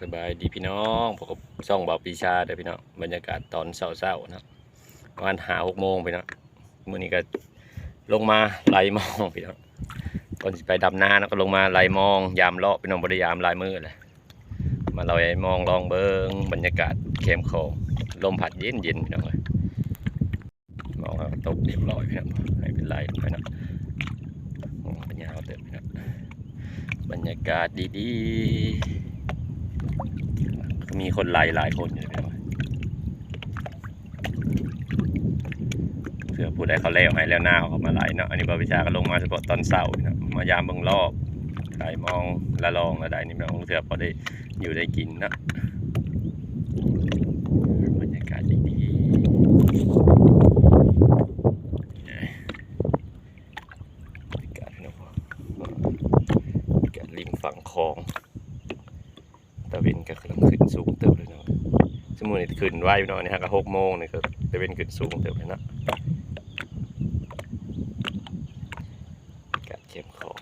สบายดีพี่น้องพบกับช่องเบาปีชาเด้อพี่น้องบรรยากาศตอนเช้าๆนะประมาณหาหกโมงพี่น้องมื้อนี้ก็ลงมาไล่มองพี่น้องก่อนสิไปดำนานะก็ลงมาไล่มองยามเลาะพี่น้องบริยามลายมือเลยมาเราไอ้มองลองเบิ้งบรรยากาศเข้มโคงลมพัดเย็นเย็นๆพี่น้องเลยมองแล้วตกเรียบร้อยพี่น้องไม่เป็นไรพี่น้องโอ้ปัญญาเอาเติมพี่น้องบรรยากาศดีๆ มีคนไล่หลายคนอยู่เลยเพื่อผู้ใดเขาเลี้ยวให้แล้วหน้าเขามาไล่เนาะ อันนี้บาวิชาก็ลงมาเฉพาะตอนเสาร์นะมายามเบิ่งรอบขายมองละลองละได้นี่แม่ของเสือพอได้อยู่ได้กินเนาะบรรยากาศดีๆบรรยากาศเนาะบรรยากาศริมฝั่งคลอง ตะเวนก็กำลังขึ้นสูงเติบเลยเนาะสมมุติ นี่ขึ้นไว้อยู่เนาะนี่ฮะก็หกโมงนี่ก็ตะเวนขึ้นสูงเติบเลยเนาะกาศเข้มของ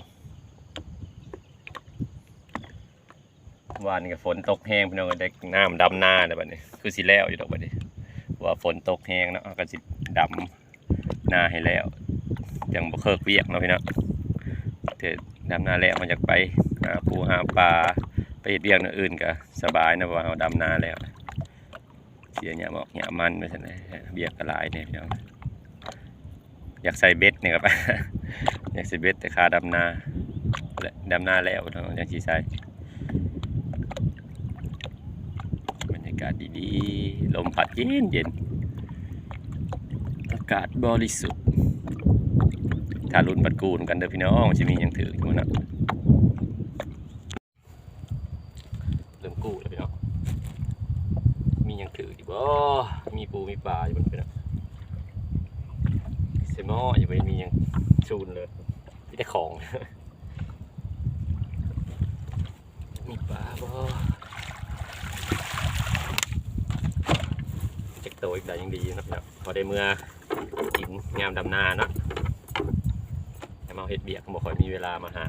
วานก็ฝนตกแห้งพี่น้องก็ได้น้ำดำหน้าแต่บัดนี้ คือสิแล้วอยู่ดอกบัดนี้ ว่าฝนตกแห้งเนาะก็สิดำหน้าให้แล้วยังบ่เคิกเวียกเนาะพี่เนาะเถิดดำหน้าแล้วมันอยากไปหาปูหาปลาไปเฮ็ดเบียกอย่างอื่นก็สบายนะเพราะว่าเราดำนาแล้ว เสียหยบอกหยมันไปซั่นแหละเบียกก็หลายเนี่ยพี่น้องอยากใส่เบ็ดเนี่ยครับอยากใส่เบ็ดแต่คาดำนาและดำนาแล้วเนาะยังสิใส่บรรยากาศดีๆลมพัดเย็นเย็นอากาศบริสุทธิ์ถ้ารุ่นบัดกูนกันเด้อพี่น้องสิมีหยังถืออยู่นะ เริ่มกู้แล้วพี่น้องมีหยังถือดิบ่มีปูมีปลาอยู่บนพี่น้อง เซมออยังไปมีอยังชูนเลยมีแต่ของ มีปลาบ่จักโตอีกได้ยังดีนะพี่น้องพอได้เมื่อกินงามดำนาเนาะแต่มาเฮ็ดเบียกก็บ่ค่อยมีเวลามาหา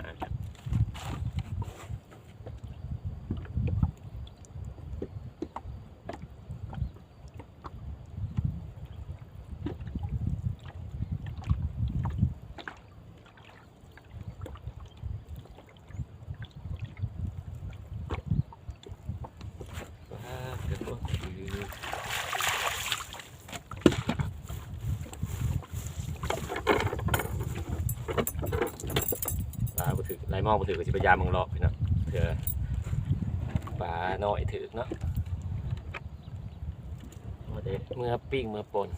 ว้าวเดี๋ยวก็คือปลาบ่ถื อไรมองบ่ถือก็สิพยายามมึงรอบพี่เนะเถื่อปลาน้อยถือเนาะมาเด็เมื่อปิ้งเมื่อปน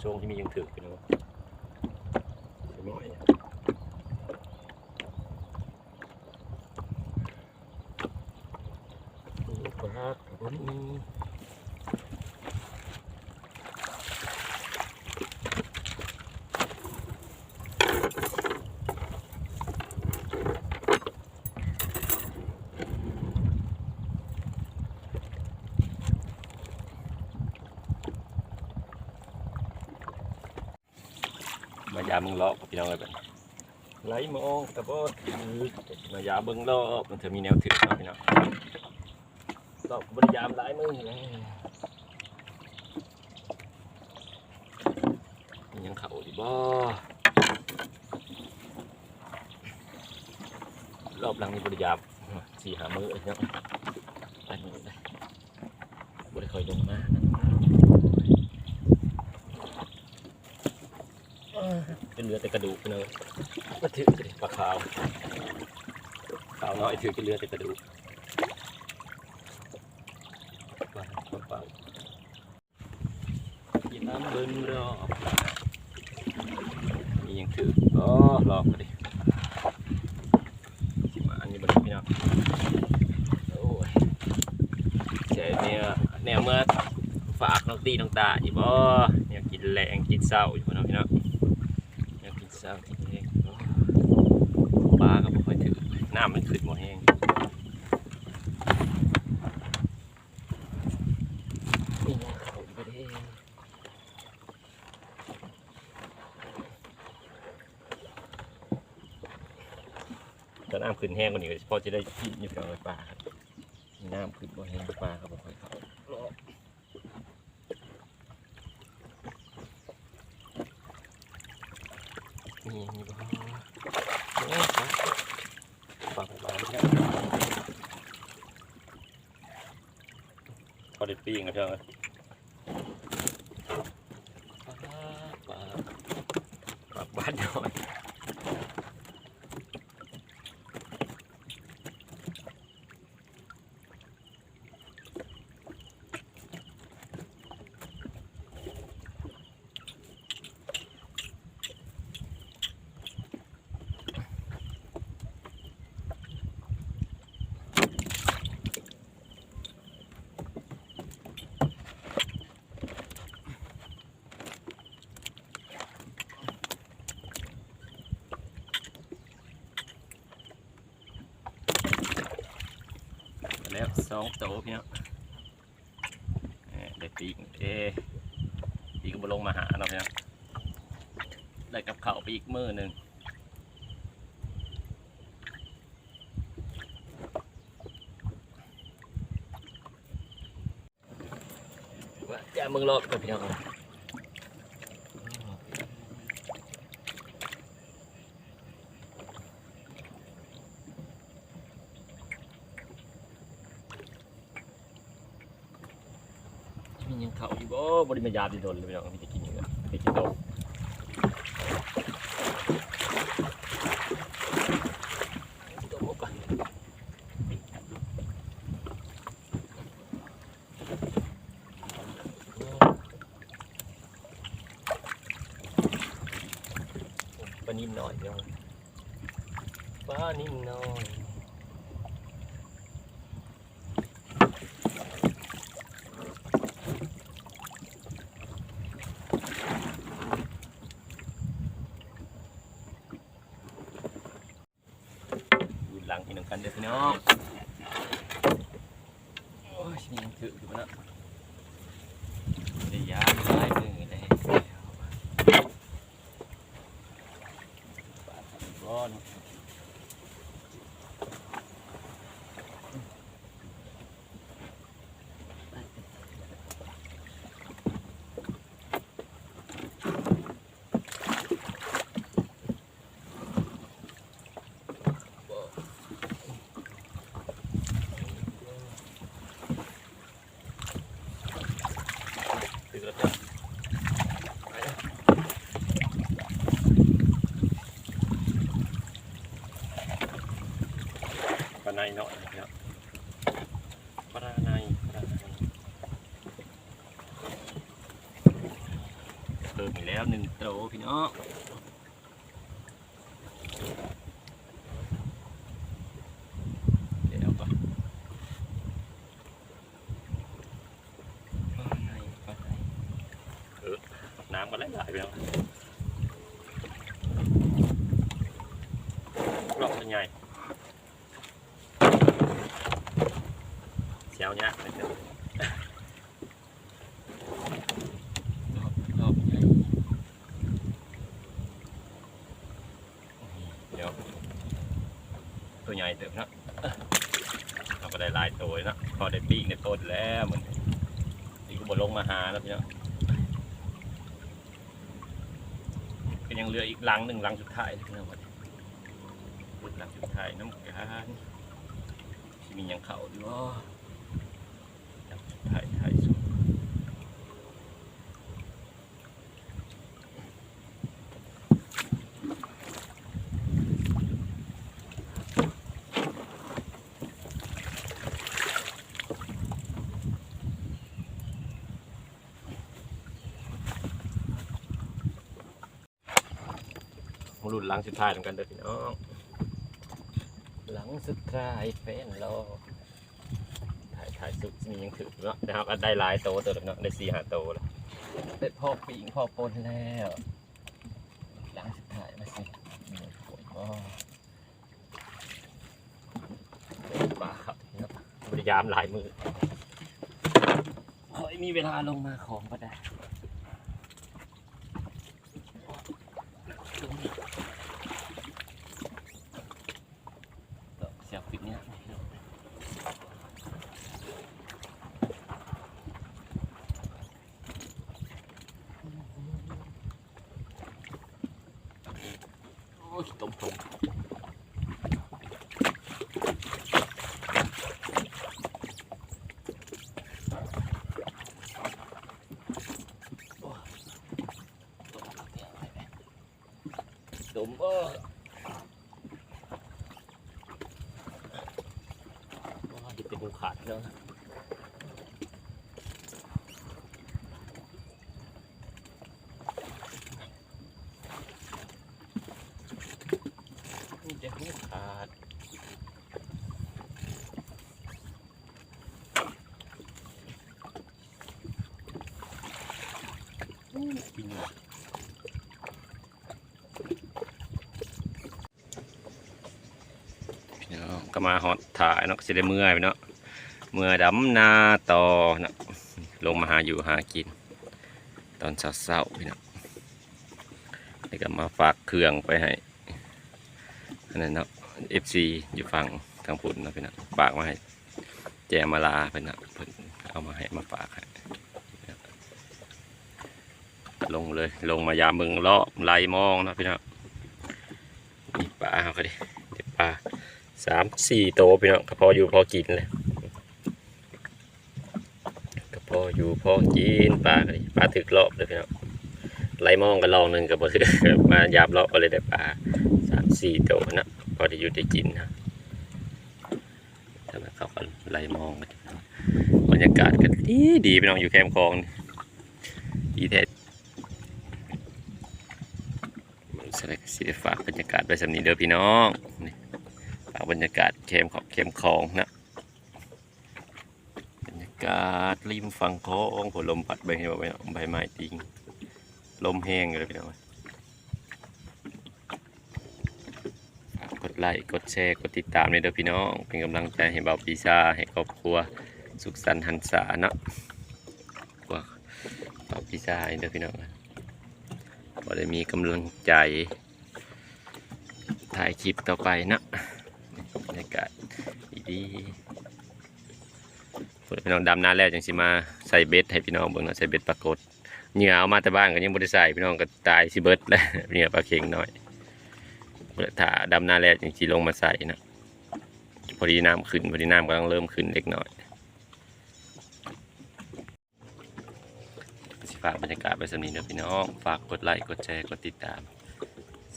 ผู้ชมที่มียังถือพี่เนาะสมอย นี่ปลาตัวนี้มายามมึงรอบกับพี่น้องเลยแบบไหลมองตะบอดมายามเบิ่งรอบมันจะมีแนวถือเนาะพี่น้อง รอบบริยามหลายมือเลยยังเขาดิบ่รอบหลังนี้บริยามสี่หามือเลยเนาะไปมือเลยบริคอยลงมาเป็นเรือแต่กระดูกพี่น้องมาถือปลาขาวขาวน้อยถือเป็นเรือแต่กระดูก บิ้งรอบนี่ยังถืออ๋อรอบพอดีสิมาอันนี้บริพี่น้องโอ้ยใช่เนี่ยแนวเมื่อฝากน้องตีน้องตาอีบ่เนี่ยกินแรงกินเศร้าอยู่พี่น้อพี่น้อเนี่ยกินเศร้ากินแรงปลาก็ไม่ค่อยถือน้ำม่ถือ ตอนน้ำขึ้นแห้งกว่านี้ก็พอจะได้กินอยู่กับปลาครับน้ำขึ้นบ่แห้งปลาก็บ่ค่อยเขานี่นี่บฝาปบ้านครับพอได้ปิ้งกันเถอะฝากฝากบ้านหน่อย แล้วสองโต๊ะพี่เนาะเอ้ยได้ปีกเอปีกมาลงมาหาเนาะพี่เนาะได้กับเขาไปอีกมือหนึ่งว่าจะมึงรอดกับพี่เนาะมียังเขา ดิมายาดีโดนเลยพี่เนาะมีจะกินอยู่กันไปกินโตโตหมดก่อนปลานิ่มหน่อยเดียวปลานิ่มหน่อย อยู่หลังพี่น้อง กันเด้อพี่น้องโอ้ยยังถืออยู่นะเดี๋ยวยายมือเลยปาดร้อนถือแล้วจ้ะไปเด้อ ปลาในเนาะพี่น้องปลาในปลาในเพิ่มอีกแล้วหนึ่งโตพี่น้องเดี๋ยวก่อนปลาในปลาในเออน้ำก็ไหลไหลไปแล้วรอบเป็นไงเชีย วเนี่ยเดี๋ยวตัวใหญ่เติมนะเราก็ได้หลายตัวนะพอได้ปีกในต้นแล้วเหมือนอีกบนลงมาหาแล้วพี่เนาะก็ยังเหลืออีกหลังหนึ่งหลังสุดท้ายพี่น้องวันนี้หลังสุดท้ายน้ำการที่มียังเขาด้วย ถ่ายถ่างรุ่นหลังสุดท้ายเหมือนกันเด้อพี่น้องหลังสุดท้ายเป็นโลกายถ่ายสุดมียังถือเนาะนะครับอันได้หลายโตตัวเนาะได้สี่ห้าโตแล้วได้พ่อปิงพ่อปนแล้วหลังสุดท้ายมาสิมีฝนก็ปลาครับพยายามหลายมือเฮ้ยมีเวลาลงมาของก็ได้ อ้ยตมตมดมเออจะเป็นขาดแล้วะมันจะหูขาดอู้ กินอยู่พี่น้องก็มาฮอตถ่ายเนาะสิได้เมื่อยไปเนาะเมื่อดำนาต่อนะลงมาหาอยู่หากิน ตอนเช้าๆพี่นะนี่ก็มาฝากเครื่องไปให้อันนั้นเนาะ FC อยู่ฝั่งทางพุ่นนะพี่นะฝากมาให้แจมาลาพี่นะเพิ่นเอามาให้มาฝากให้ ลงเลย ลงมายามมึงเลาะไล่มองนะพี่นะนี่ปลาเขาก็ดิเด็ดปลาสามสี่โตพี่น้องก็พออยู่พอกินเลยก็พออยู่พอกินปลาก็ดิปลาถึกรอบเลยพี่น้องไล่มองกันลองหนึ่งกับพอถือมายามรอบก็เลยได้ปลาสามสี่โตนะพอได้อยู่ได้กินนะทำไมเขาก็ไล่มองกันบรรยากาศก็ดีดีพี่น้องอยู่แคมป์คลองดีแท้ สวัสดีสิได้ฝากบรรยากาศไปสำนีเด้อพี่น้องนี่ฝากบรรยากาศแคมของแคมป์คลองนะบรรยากาศริมฝั่งโค้งผลลมพัดใบเหี่ยวใบไม้ติงลมแห้งเลยพี่น้องกดไลค์กดแชร์กดติดตามเลยเด้อพี่น้อง เป็นกำลังใจให้เบาปีชาให้ครอบครัวสุขสันต์หันษาเนาะว่าเบาปีชาให้เด้อพี่น้อง ก็ได้มีกำลังใจ ถ่ายคลิปต่อไปนะบรรยากาศดีๆพี่น้องดำหน้าแล้วจังสิมาใส่เบ็ดให้พี่น้องเบิ่งนะใส่เบ็ดปรากฏเหงื่อเอามาแต่บ้านก็ยังบ่ได้ใส่พี่น้องก็ตายสิเบิดแล้วเหงื่อปลาเค็งน้อยพุ่นล่ะถ้าดำหน้าแล้วจังสิลงมาใส่นะพอดีน้ำขึ้นพอดีน้ำกำลังเริ่มขึ้นเล็กน้อย ฝากบรรยากาศไปสำนี้เด้อพี่น้อง ฝากกดไลค์กดแชร์กดติดตาม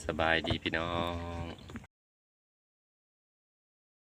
สบายดีพี่น้อง